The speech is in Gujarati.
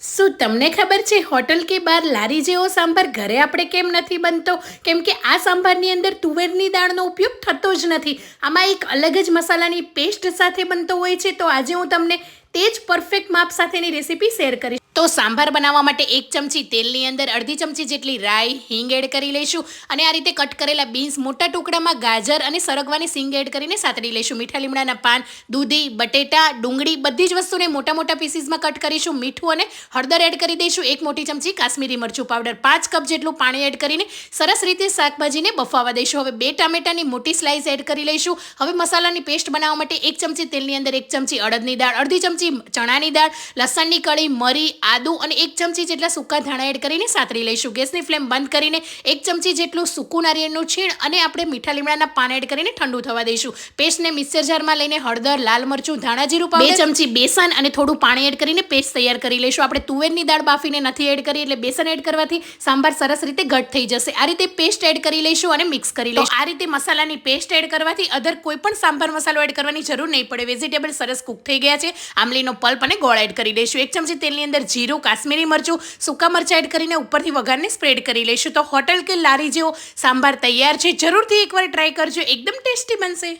શું તમને ખબર છે, હોટલ કે બાર લારી જેવો સાંભાર ઘરે આપણે કેમ નથી બનતો? કેમ કે આ સાંભારની અંદર તુવેરની દાળનો ઉપયોગ થતો જ નથી. આમાં એક અલગ જ મસાલાની પેસ્ટ સાથે બનતો હોય છે, તો આજે હું તમને તે જ પરફેક્ટ માપ સાથેની રેસીપી શેર કરીશ. તો સાંભાર બનાવવા માટે એક ચમચી તેલની અંદર અડધી ચમચી જેટલી રાઈ હિંગ એડ કરી લઈશું અને આ રીતે કટ કરેલા બીન્સ મોટા ટુકડામાં ગાજર અને સરગવાની સિંગ એડ કરીને સાતડી લઈશું. મીઠા લીમડાના પાન, દૂધી, બટેટા, ડુંગળી બધી જ વસ્તુને મોટા મોટા પીસીસમાં કટ કરીશું. મીઠું અને હળદર એડ કરી દઈશું. એક મોટી ચમચી કાશ્મીરી મરચું પાવડર, પાંચ કપ જેટલું પાણી એડ કરીને સરસ રીતે શાકભાજીને બફાવા દઈશું. હવે બે ટામેટાની મોટી સ્લાઇસ એડ કરી લઈશું. હવે મસાલાની પેસ્ટ બનાવવા માટે એક ચમચી તેલની અંદર એક ચમચી અડદની દાળ, અડધી ચમચી ચણાની દાળ, લસણની કળી, મરી આદુ અને એક ચમચી જેટલા સૂકા ધાણા એડ કરીને સાતરી લઈશું. ગેસની ફ્લેમ બંધ કરીને એક ચમચી જેટલું સૂકું નારિયેળનું છીણ અને આપણે મીઠા લીમડાના પાન એડ કરીને ઠંડુ થવા દઈશું. પેસ્ટને મિક્સર જારમાં લઈને હળદર લાલ મરચું ધાણા જીરું બે ચમચી બેસન અને થોડું પાણી એડ કરીને પેસ્ટ તૈયાર કરી લઈશું. આપણે તુવેરની દાળ બાફીને નથી એડ કરી એટલે બેસન એડ કરવાથી સાંભાર સરસ રીતે ઘટ થઈ જશે. આ રીતે પેસ્ટ એડ કરી લઈશું અને મિક્સ કરી લઈશું. આ રીતે મસાલાની પેસ્ટ એડ કરવાથી અધર કોઈ પણ સાંભાર મસાલો એડ કરવાની જરૂર નહીં પડે. વેજીટેબલ સરસ કુક થઈ ગયા છે. આમલીનો પલ્પ અને ગોળ એડ કરી લઈશું એક ચમચી તેલની અંદર જીરું, કાશ્મીરી મરચું, સૂકા મરચાં એડ કરીને ઉપરથી વઘારને સ્પ્રેડ કરી લઈશું. તો હોટલ કે લારી જેવો સાંભાર તૈયાર છે. જરૂરથી એકવાર ટ્રાય કરજો. એકદમ ટેસ્ટી બનશે.